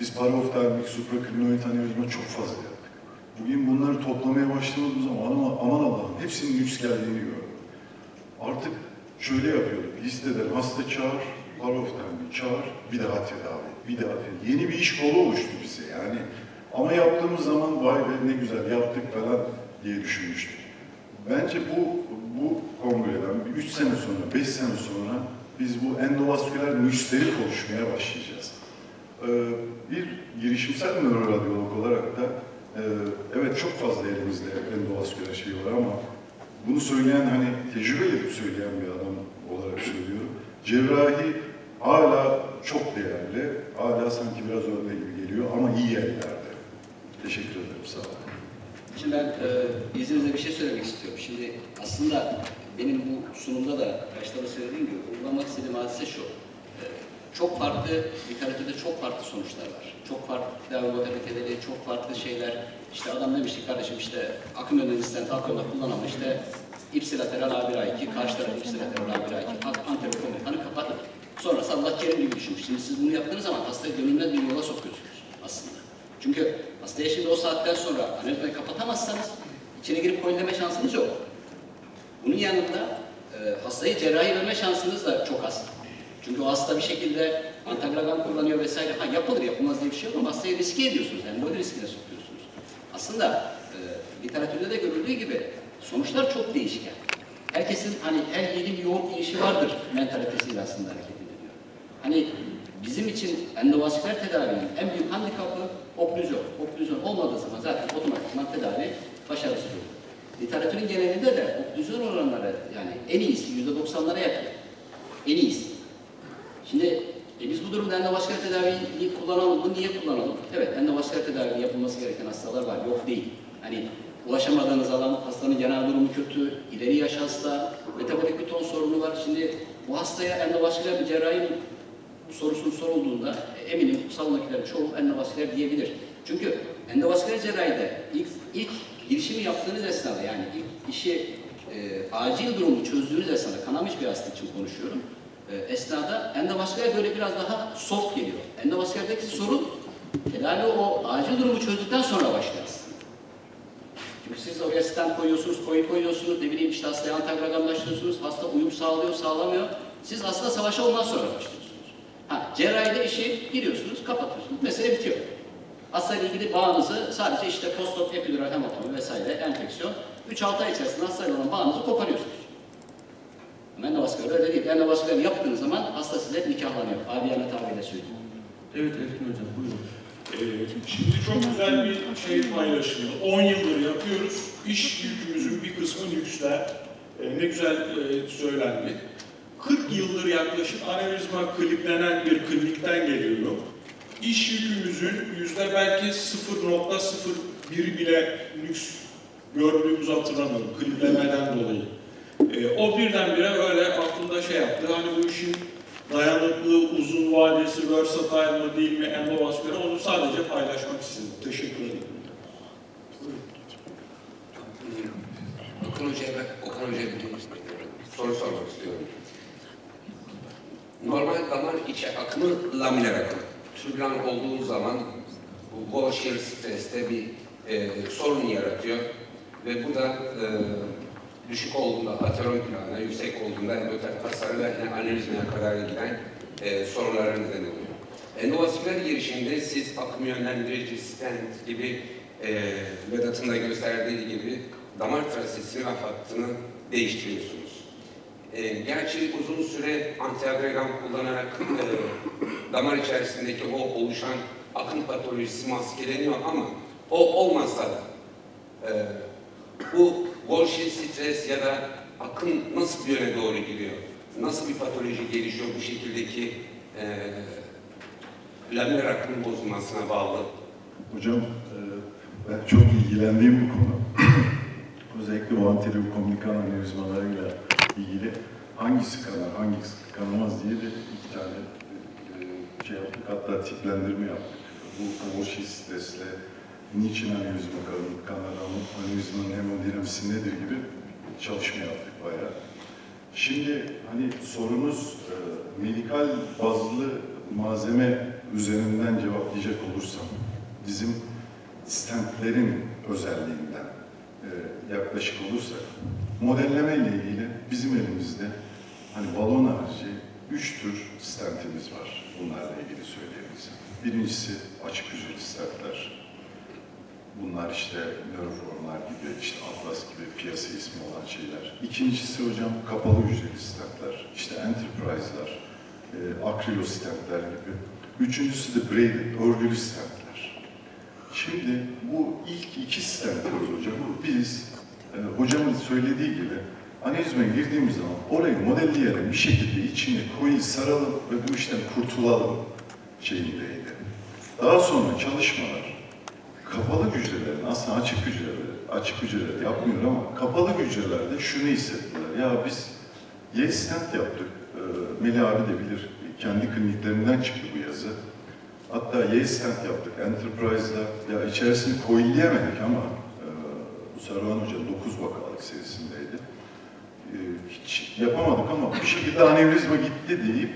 Biz paroftalmik, suprakrinoid anevrizma çok fazla yaptık. Bugün bunları toplamaya başladığımız zaman aman, aman Allah'ım hepsinin lüks geldiğini gördüm. Artık şöyle yapıyorduk. Listeden hasta çağır, paroftalmik çağır, bir daha tedavi, bir daha tedavi. Yeni bir iş kolu oluştu bize yani. Ama yaptığımız zaman vay be ne güzel yaptık falan diye düşünmüştük. Bence bu bu kongreden bir üç sene sonra, beş sene sonra biz bu endovasküler müşteri konuşmaya başlayacağız. Girişimsel nöroradyolog olarak da e, evet çok fazla elimizde endovasküler şey var ama bunu söyleyen hani tecrübe edip söyleyen bir adam olarak söylüyorum. Cerrahi hala çok değerli, hala sanki biraz önde gibi geliyor ama iyi yerlerde. Teşekkür ederim, sağ olun. Şimdi ben e, izninizle bir şey söylemek istiyorum. Şimdi aslında benim bu sunumda da başta da söylediğim gibi uygulamak istediğim hadise şu. E, çok farklı, literatürde çok farklı sonuçlar var. Çok farklı tedavi modaliteleri, çok farklı şeyler. İşte adam demiş ki kardeşim işte akım yönünün stent hakkında kullanalım işte ipsilateral A1A2, karşı taraf ipsilateral A1A2, anterokomik kanı kapatın. Sonrası Allah kerim gibi düşünmüş. Şimdi siz bunu yaptığınız zaman hastayı gönülden bir yola sokuyorsunuz aslında. Çünkü hastaya şimdi o saatten sonra analizmayı kapatamazsanız içine girip koyunlama şansınız yok. Bunun yanında e, hastayı cerrahi verme şansınız da çok az. Çünkü o hasta bir şekilde antagragan kullanıyor vesaire. Ha yapılır yapılmaz diye bir şey yok ama hastayı riske ediyorsunuz. Böyle riskine sokuyorsunuz. Aslında e, literatürde de görüldüğü gibi sonuçlar çok değişken. Herkesin hani her yedi bir yoğurt yiyişi vardır mentalitesiyle aslında hareket ediliyor. Hani bizim için endovasküler tedavinin en büyük handikapı oklüzyon. Oklüzyon olmadığı zaman zaten otomatikman tedavi başarısız olur. Literatürün genelinde de oklüzyon oranları yani en iyisi yüzde doksanlara yakın. En iyisi. Şimdi e biz bu durumda endovasküler tedaviyi kullanalım mı? Niye kullanalım? Evet, endovasküler tedavi yapılması gereken hastalar var, yok değil. Hani ulaşamadığınız alan, hastanın genel durumu kötü, ileri yaş hasta, metabolik bir ton sorunu var. Şimdi bu hastaya endovasküler bir cerrahi sorusunu sorulduğunda e, eminim salondakilerin çoğu endovasküler diyebilir. Çünkü endovasküler cerrahide ilk, ilk girişimi yaptığınız esnada yani ilk işi e, acil durumu çözdüğünüz esnada kanamış bir hasta için konuşuyorum. E, esnada endovasküler böyle biraz daha soft geliyor. Endovaskülerdeki sorun tedavi o acil durumu çözdükten sonra başlıyor. Çünkü siz oraya stent koyuyorsunuz, koyu koyuyorsunuz, ne bileyim işte hastaya antagragan başlıyorsunuz, hasta uyum sağlıyor, sağlamıyor. Siz aslında savaşa ondan sonra başlıyorsunuz. Ha, cerrahide işi giriyorsunuz, kapatıyorsunuz, mesele bitiyor. Hastayla ilgili bağınızı sadece işte postop epidural hematomi vesaire, enfeksiyon, 3-6 ay içerisinde hastayla olan bağınızı koparıyorsunuz. Ama endovasküler öyle değil. Endovasküler yaptığınız zaman hasta size nikahlanıyor. Abiyane tabiriyle söyleyeyim. Evet Erkin Hocam buyurun. Ee, Şimdi çok güzel bir şey paylaşıldı. 10 yıldır yapıyoruz. İş yükümüzün bir kısmı lüksler. Ee, Ne güzel e, söylendi. 40 yıldır yaklaşık anevrizma kliplenen bir klinikten geliyorum. İş yükümüzün yüzde belki 0.01 bile lüks gördüğümüzü hatırlamıyorum kliplemeden dolayı. Ee, o birdenbire öyle aklımda şey yaptı. Hani bu işin dayanıklı, uzun vadesi, versatile mı değil mi, endovasküler onu sadece paylaşmak istedim. Teşekkür ederim. Okan Hoca'ya ben, Okan Hoca'ya bir soru sormak istiyorum. Normal damar içi akımı laminer akım. Türbülan olduğu zaman bu shear streste bir e, sorun yaratıyor. Ve bu da e, düşük olduğunda ateroid plana, yüksek olduğunda endotel hasarı ve anevrizmaya kadar giden e, sorunlara neden oluyor. Endovasküler girişimde siz akım yönlendirici, stent gibi e, Vedat'ın da gösterdiği gibi damar trasesini ve hattını değiştiriyorsunuz. E, gerçi uzun süre antiagregan kullanarak e, damar içerisindeki o oluşan akım patolojisi maskeleniyor ama o olmazsa da e, bu Golgi stres ya da akım nasıl bir yöne doğru gidiyor? Nasıl bir patoloji gelişiyor bu şekildeki e, laminer akımın bozulmasına bağlı? Hocam, e, ben çok ilgilendiğim bu konu. Özellikle bu anterior komplikan anevrizmalarıyla ilgili hangisi kanar, hangisi kanamaz diye de iki tane e, şey yaptık. Hatta tiplendirme yaptık. Bu Volşi stresle niçin anevrizma kanır, kanar, anevrizmanın hemodinamisi nedir gibi çalışma yaptık bayağı. Şimdi hani sorunuz e, medikal bazlı malzeme üzerinden cevaplayacak olursam, bizim stentlerin özelliğinden e, yaklaşık olursak, modelleme ile ilgili bizim elimizde hani balon harici üç tür stentimiz var bunlarla ilgili söyleyebiliriz. Birincisi açık hücreli stentler. Bunlar işte nöroformlar gibi, işte Atlas gibi piyasa ismi olan şeyler. İkincisi hocam kapalı hücreli stentler, işte Enterprise'lar, e, Akrilo stentler gibi. Üçüncüsü de braided, örgülü stentler. Şimdi bu ilk iki stentimiz hocam, biz e, hocamın söylediği gibi analizme girdiğimiz zaman orayı modelleyelim, bir şekilde içine koyu saralım ve bu işten kurtulalım şeyindeydi. Daha sonra çalışmalar kapalı hücrelerin aslında açık hücreleri, açık hücreler yapmıyor ama kapalı hücrelerde şunu hissettiler. Ya biz Yes stent yaptık. Ee, Melih abi de bilir. Kendi kliniklerinden çıktı bu yazı. Hatta Yes stent yaptık Enterprise'da. Ya içerisini koyulayemedik ama e, Sarıhan Hoca 9 vakalık serisindeydi. E, hiç yapamadık ama bir şekilde anevrizma gitti deyip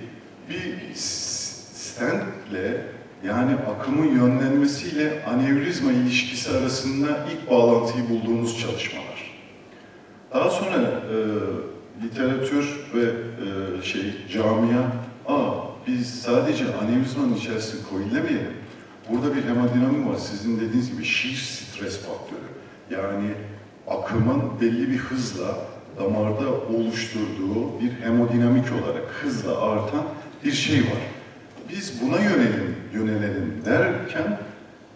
bir stentle yani akımın yönlenmesiyle anevrizma ilişkisi arasında ilk bağlantıyı bulduğumuz çalışmalar. Daha sonra e, literatür ve e, şey camia, aa biz sadece anevrizmanın içerisine koyulamayalım. Burada bir hemodinamik var. Sizin dediğiniz gibi shear stres faktörü. Yani akımın belli bir hızla damarda oluşturduğu bir hemodinamik olarak hızla artan bir şey var. Biz buna yönelim, yönelelim derken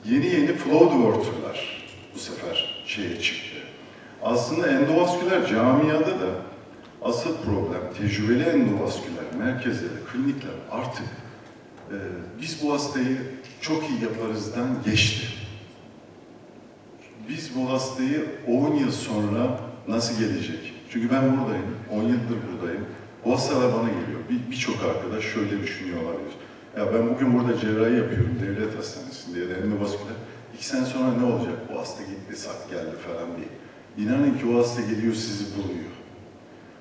yeni yeni flow diverter'lar bu sefer şeye çıktı. Aslında endovasküler camiada da asıl problem tecrübeli endovasküler merkezleri, klinikler artık e, biz bu hastayı çok iyi yaparızdan geçti. Biz bu hastayı 10 yıl sonra nasıl gelecek? Çünkü ben buradayım, 10 yıldır buradayım. Bu hastalar bana geliyor. Bir- Birçok arkadaş şöyle düşünüyor olabilir. Ya ben bugün burada cerrahi yapıyorum devlet hastanesinde ya da endovasküler. İki sene sonra ne olacak? Bu hasta gitti, sak geldi falan diye. İnanın ki o hasta geliyor sizi buluyor.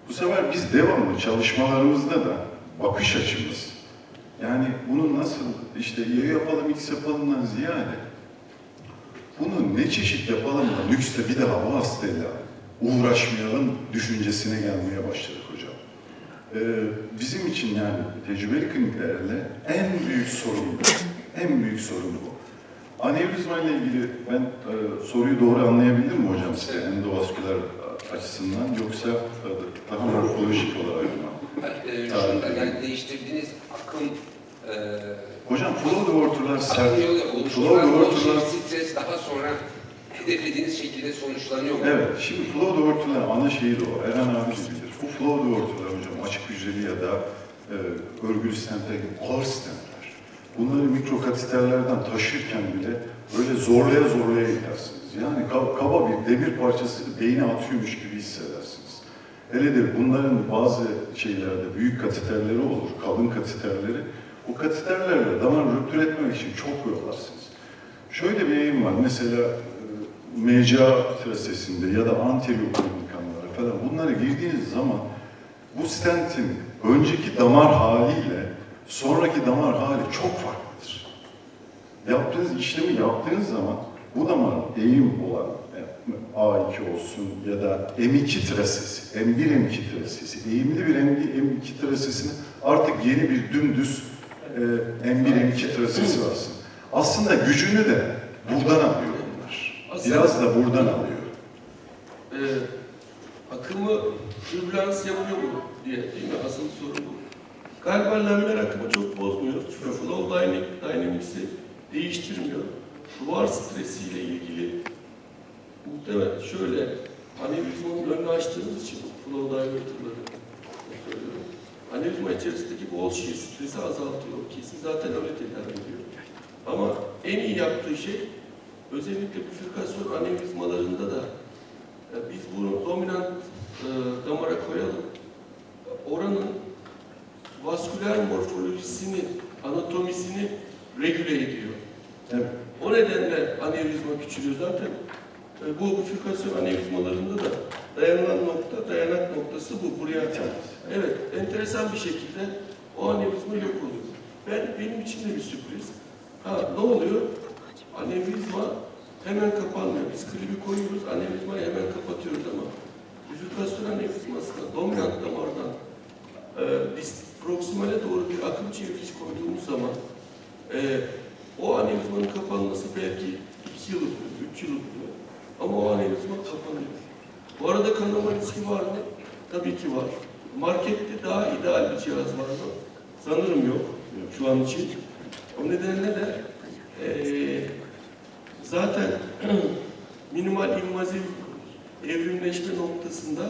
Bu sefer biz devamlı çalışmalarımızda da bakış açımız, yani bunu nasıl işte ya yapalım, x yapalımdan ziyade bunu ne çeşit yapalım da lüksle bir daha bu hastayla uğraşmayalım düşüncesine gelmeye başladık Ee, bizim için yani tecrübeli kliniklerle en büyük sorun bu. En büyük sorun bu. Anevrizma ile ilgili ben e, soruyu doğru anlayabildim mi hocam size endovasküler açısından yoksa e, daha morfolojik olarak mı? E, şurada yani değiştirdiğiniz akım e, Hocam flow diverter'lar sert. Flow diverter'lar şey stres daha sonra hedeflediğiniz şekilde sonuçlanıyor mu? Evet, şimdi flow diverter'lar ana şeyi de o. Erhan abi de bilir. Bu flow diverter'lar hocam açık hücreli ya da e, örgülü gibi ağır stentler. Bunları mikrokatiterlerden taşırken bile böyle zorlaya zorlaya gidersiniz. Yani ka- kaba bir demir parçası beyne atıyormuş gibi hissedersiniz. Hele de bunların bazı şeylerde büyük katiterleri olur, kalın katiterleri. O katiterlerle damar rüptür etmemek için çok yorarsınız. Şöyle bir eğim var. Mesela MCA trasesinde ya da anterior kanlara falan bunlara girdiğiniz zaman bu stentin önceki damar haliyle sonraki damar hali çok farklıdır. Yaptığınız işlemi yaptığınız zaman bu damarın eğim olan e, A2 olsun ya da M2 trasesi, M1 M2 trasesi, eğimli bir M1 M2 trasesini artık yeni bir dümdüz e, M1 M2 trasesi var aslında. Gücünü de buradan alıyor. Biraz da buradan alıyor. Ee, akımı türbülans yapıyor mu diye değil mi? Asıl soru bu. Galiba laminer akımı çok bozmuyor. Çünkü flow dynamic, dynamics'i değiştirmiyor. Duvar stresiyle ilgili muhtemelen şöyle anevrizmanın önünü açtığımız için flow diverter'ları söylüyorum. Anevrizma içerisindeki shear stresi azaltıyor. Kesin zaten öyle tedavi ediyor. Ama en iyi yaptığı şey özellikle bifürkasyon anevrizmalarında da e, biz bunu dominant e, damara koyalım. Oranın vasküler morfolojisini, anatomisini regüle ediyor. Evet. O nedenle anevrizma küçülüyor. Zaten e, bu bifürkasyon anevrizmalarında da dayanılan nokta, dayanak noktası bu. Buraya Evet, enteresan bir şekilde o anevrizma yok oluyor. ben benim için de bir sürpriz. Ha ne oluyor? Anevrizma hemen kapanmıyor. Biz klibi koyuyoruz, anevrizmayı hemen kapatıyoruz ama bifürkasyon anevrizmasına dominant damardan e, dis- proksimale doğru bir akım çevreci koyduğumuz zaman e, o anevrizmanın kapanması belki 2 yıl sürüyor, 3 yıl sürüyor. Ama o anevrizma kapanıyor. Bu arada kanama riski var mı? Tabii ki var. Markette daha ideal bir cihaz var mı? Sanırım yok şu an için. O nedenle de eee, zaten minimal invaziv evrimleşme noktasında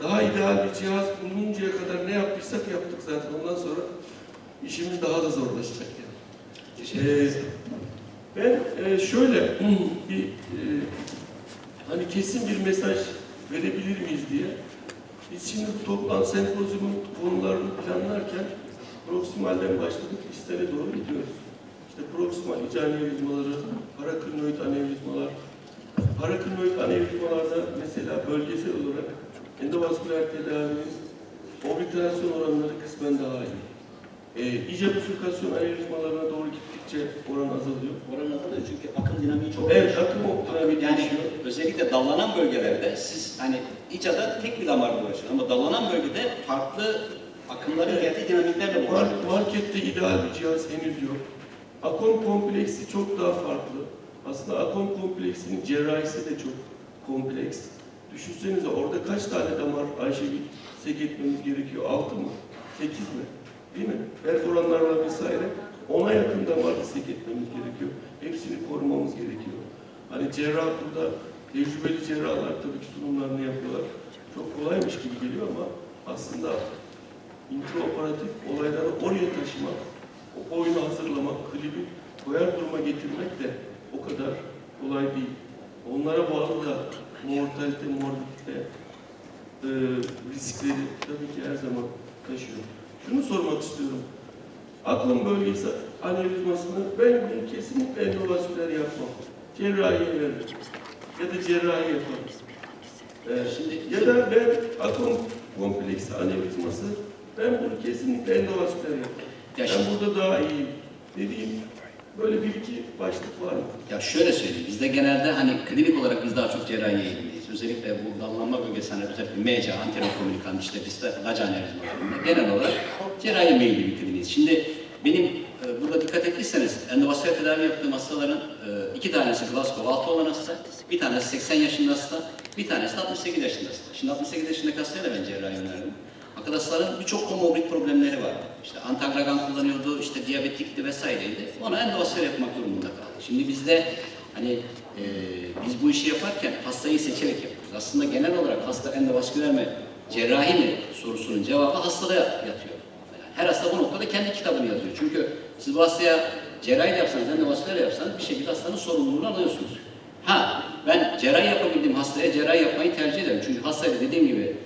daha ideal bir cihaz bulununcaya kadar ne yaptıysak yaptık zaten. Ondan sonra işimiz daha da zorlaşacak yani. Eee, ben eee, şöyle bir eee, hani kesin bir mesaj verebilir miyiz diye biz şimdi bu toplantı sempozyumun konularını planlarken proksimalden başladık listere doğru gidiyoruz. İşte proksimal iç anevrizmaları, paraklinoid anevrizmalar. Paraklinoid anevrizmalarda mesela bölgesel olarak endovasküler tedavinin obliterasyon oranları kısmen daha iyi. Ee, iyice bifürkasyon anevrizmalarına doğru gittikçe oran azalıyor. Oran azalıyor çünkü akım dinamiği çok Evet, değişiyor. akım dinamiği yani değişiyor. özellikle dallanan bölgelerde siz hani iç ada tek bir damarla uğraşın ama dallanan bölgede farklı akımların geldiği dinamiklerle uğraşıyorsunuz. Markette ideal bir cihaz henüz yok. Akom kompleksi çok daha farklı. Aslında akom kompleksinin cerrahisi de çok kompleks. Düşünsenize orada kaç tane damar Ayşegül sek etmemiz gerekiyor? Altı mı? Sekiz mi? Değil mi? Perforanlar var vesaire. Ona yakın damar sek etmemiz gerekiyor. Hepsini korumamız gerekiyor. Hani cerrah burada, tecrübeli cerrahlar tabii ki sunumlarını yapıyorlar. Çok kolaymış gibi geliyor ama aslında intraoperatif olayları oraya taşımak, o oyunu hazırlamak, klibi koyar duruma getirmek de o kadar kolay değil. Onlara bağlı da mortalite, morbidite e, riskleri tabii ki her zaman taşıyor. Şunu sormak istiyorum. Aklım bölgesi anevrizmasını ben bunu kesinlikle endovasküler yapmam. Cerrahiye veririm. Ya da cerrahi yaparım. Ee, Şimdi- ya da ben atom kompleksi anevrizması ben bunu kesinlikle endovasküler yaparım. Ya şimdi- burada daha iyiyim. Dediğim böyle bir iki başlık var? Ya şöyle söyleyeyim, bizde genelde hani klinik olarak biz daha çok cerrahi eğilimliyiz. Özellikle bu dallanma bölgesi hani özellikle MECA, anterokomünikan, işte bizde lac anevrizmalarında genel olarak cerrahi meyilli bir kliniğiz. Şimdi benim e, burada dikkat ettiyseniz endovasküler tedavi yaptığım hastaların e, iki tanesi Glasgow altı olan hasta, bir tanesi 80 yaşında hasta, bir tanesi de 68 yaşında hasta. Şimdi 68 yaşındaki hastaya da ben cerrahi önerdim. Arkadaşların birçok komorbid problemleri vardı. İşte antagragan kullanıyordu, işte diyabetikti vesaireydi. Ona endovasküler yapmak durumunda kaldı. Şimdi bizde hani e, biz bu işi yaparken hastayı seçerek yapıyoruz. Aslında genel olarak hasta endovasküler mi, cerrahi mi sorusunun cevabı hastada yatıyor. Yani her hasta bu noktada kendi kitabını yazıyor. Çünkü siz bu hastaya cerrahi de yapsanız, endovasküler de yapsanız bir şekilde hastanın sorumluluğunu alıyorsunuz. Ha, ben cerrahi yapabildiğim hastaya cerrahi yapmayı tercih ederim. Çünkü hastayla dediğim gibi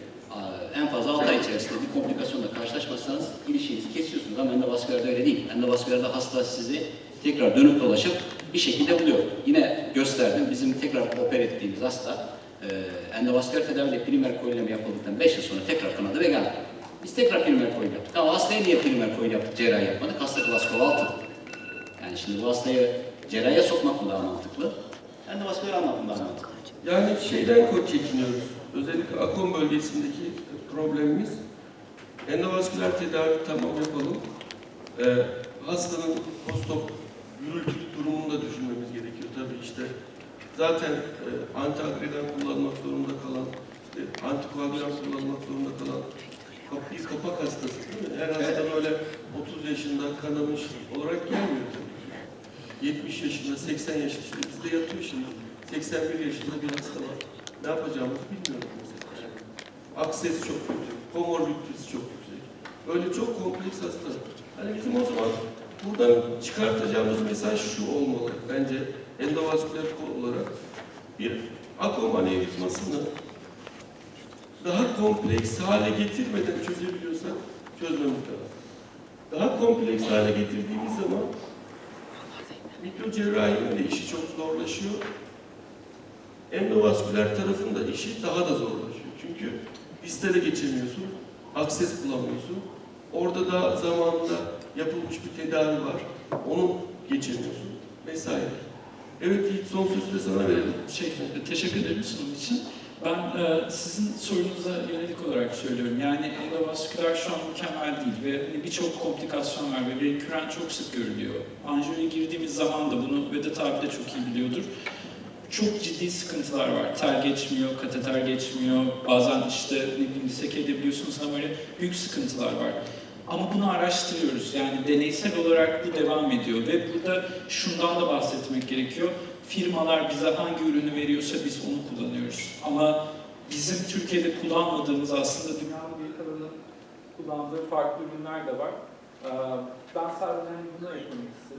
en fazla 6 ay içerisinde bir komplikasyonla karşılaşmazsanız ilişkinizi kesiyorsunuz. Ama endovaskülerde öyle değil. Endovaskülerde hasta sizi tekrar dönüp dolaşıp bir şekilde buluyor. Yine gösterdim. Bizim tekrar oper ettiğimiz hasta e, endovasküler tedaviyle primer koilemi yapıldıktan 5 yıl sonra tekrar kanadı ve geldi. Biz tekrar primer koil yaptık. Ama hastaya niye primer koil yaptık, cerrahi yapmadık? Hasta Glasgow altı. Yani şimdi bu hastayı cerrahiye sokmak mı daha mantıklı? Endovasküler mı daha mantıklı? Yani şeyden ko- çekiniyoruz. Özellikle akom bölgesindeki problemimiz endovasküler tedavi tamam yapalım. Ee, hastanın postop gürültü durumunu da düşünmemiz gerekiyor tabii işte. Zaten e, antiagregan kullanmak zorunda kalan, işte, antikoagülan kullanmak zorunda kalan bir kapak hastası değil mi? Her hasta öyle 30 yaşında kanamış olarak gelmiyor tabii ki. 70 yaşında, 80 yaşında, işte bizde yatıyor şimdi. 81 yaşında bir hasta var. Ne yapacağımızı bilmiyoruz mesela. Akses çok kötü, komorbiditesi çok yüksek. Böyle çok kompleks hasta. Hani bizim o zaman buradan çıkartacağımız mesaj şu olmalı bence endovasküler olarak. Bir akom anevrizmasını daha kompleks hale getirmeden çözebiliyorsak çözmemiz lazım. Daha kompleks hale getirdiğimiz zaman mikrocerrahinin de işi çok zorlaşıyor. Endovasküler tarafın da işi daha da zorlaşıyor. Çünkü listede geçemiyorsun, akses bulamıyorsun. Orada da zamanında yapılmış bir tedavi var. Onu geçemiyorsun vesaire. Evet Yiğit son sözü de sana verelim. Şey, teşekkür ederim sunum için. Ben e, sizin sorunuza yönelik olarak söylüyorum. Yani endovasküler şu an mükemmel değil ve hani birçok komplikasyon var ve reküren çok sık görülüyor. Anjiyoya girdiğimiz zaman da bunu Vedat abi de çok iyi biliyordur. Çok ciddi sıkıntılar var. Tel geçmiyor, kateter geçmiyor. Bazen işte ne bileyim disek edebiliyorsunuz ama böyle büyük sıkıntılar var. Ama bunu araştırıyoruz. Yani deneysel olarak bu devam ediyor ve burada şundan da bahsetmek gerekiyor. Firmalar bize hangi ürünü veriyorsa biz onu kullanıyoruz. Ama bizim Türkiye'de kullanmadığımız aslında dünyanın geri kalanının kullandığı farklı ürünler de var. Ee, Ben sadece bunu eklemek istedim.